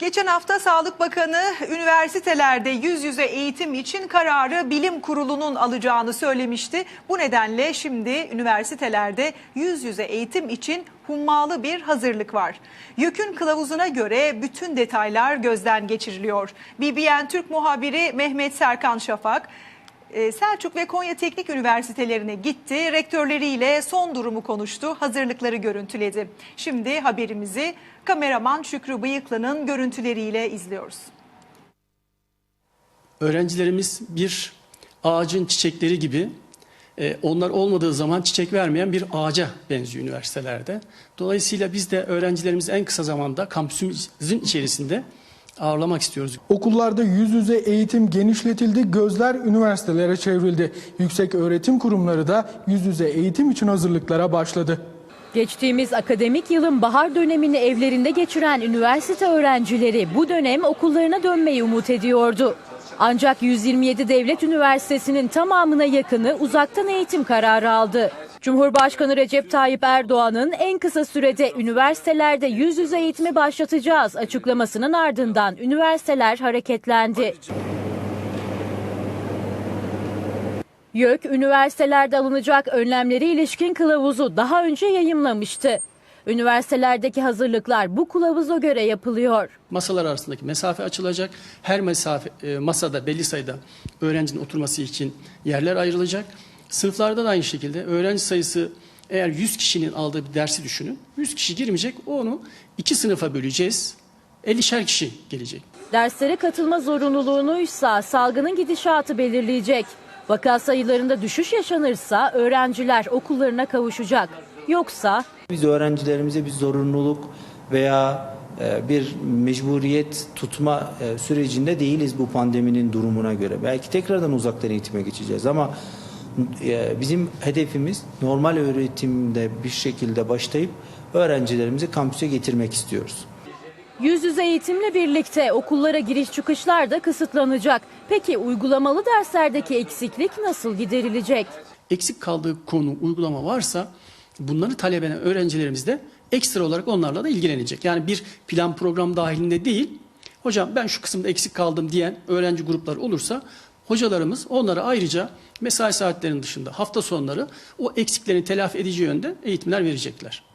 Geçen hafta Sağlık Bakanı üniversitelerde yüz yüze eğitim için kararı bilim kurulunun alacağını söylemişti. Bu nedenle şimdi üniversitelerde yüz yüze eğitim için hummalı bir hazırlık var. YÖK'ün kılavuzuna göre bütün detaylar gözden geçiriliyor. BBN Türk muhabiri Mehmet Serkan Şafak Selçuk ve Konya Teknik Üniversitelerine gitti. Rektörleriyle son durumu konuştu. Hazırlıkları görüntüledi. Şimdi haberimizi kameraman Şükrü Bıyıklı'nın görüntüleriyle izliyoruz. Öğrencilerimiz bir ağacın çiçekleri gibi e, onlar olmadığı zaman çiçek vermeyen bir ağaca benziyor üniversitelerde. Dolayısıyla biz de öğrencilerimizi en kısa zamanda kampüsümüzün içerisinde ağırlamak istiyoruz. Okullarda yüz yüze eğitim genişletildi, gözler üniversitelere çevrildi. Yüksek öğretim kurumları da yüz yüze eğitim için hazırlıklara başladı. Geçtiğimiz akademik yılın bahar dönemini evlerinde geçiren üniversite öğrencileri bu dönem okullarına dönmeyi umut ediyordu. Ancak 127 devlet üniversitesinin tamamına yakını uzaktan eğitim kararı aldı. Cumhurbaşkanı Recep Tayyip Erdoğan'ın en kısa sürede üniversitelerde yüz yüze eğitimi başlatacağız açıklamasının ardından üniversiteler hareketlendi. YÖK, üniversitelerde alınacak önlemleri ilişkin kılavuzu daha önce yayımlamıştı. Üniversitelerdeki hazırlıklar bu kılavuza göre yapılıyor. Masalar arasındaki mesafe açılacak. Her mesafe e, masada belli sayıda öğrencinin oturması için yerler ayrılacak. Sınıflarda da aynı şekilde öğrenci sayısı eğer 100 kişinin aldığı bir dersi düşünün. 100 kişi girmeyecek. Onu iki sınıfa böleceğiz. 50'şer kişi gelecek. Derslere katılma zorunluluğunuysa salgının gidişatı belirleyecek. Vaka sayılarında düşüş yaşanırsa öğrenciler okullarına kavuşacak. Yoksa Biz öğrencilerimize bir zorunluluk veya e, bir mecburiyet tutma e, sürecinde değiliz bu pandeminin durumuna göre. Belki tekrardan uzaktan eğitime geçeceğiz ama bizim hedefimiz normal öğretimde bir şekilde başlayıp öğrencilerimizi kampüse getirmek istiyoruz. yüz yüze eğitimle birlikte okullara giriş çıkışlar da kısıtlanacak. Peki uygulamalı derslerdeki eksiklik nasıl giderilecek? Eksik kaldığı konu, uygulama varsa bunları talep eden öğrencilerimiz de ekstra olarak onlarla da ilgilenecek. Yani bir plan program dahilinde değil, hocam ben şu kısımda eksik kaldım diyen öğrenci grupları olursa hocalarımız onlara ayrıca mesai saatlerinin dışında hafta sonları o eksiklerini telafi edici yönde eğitimler verecekler.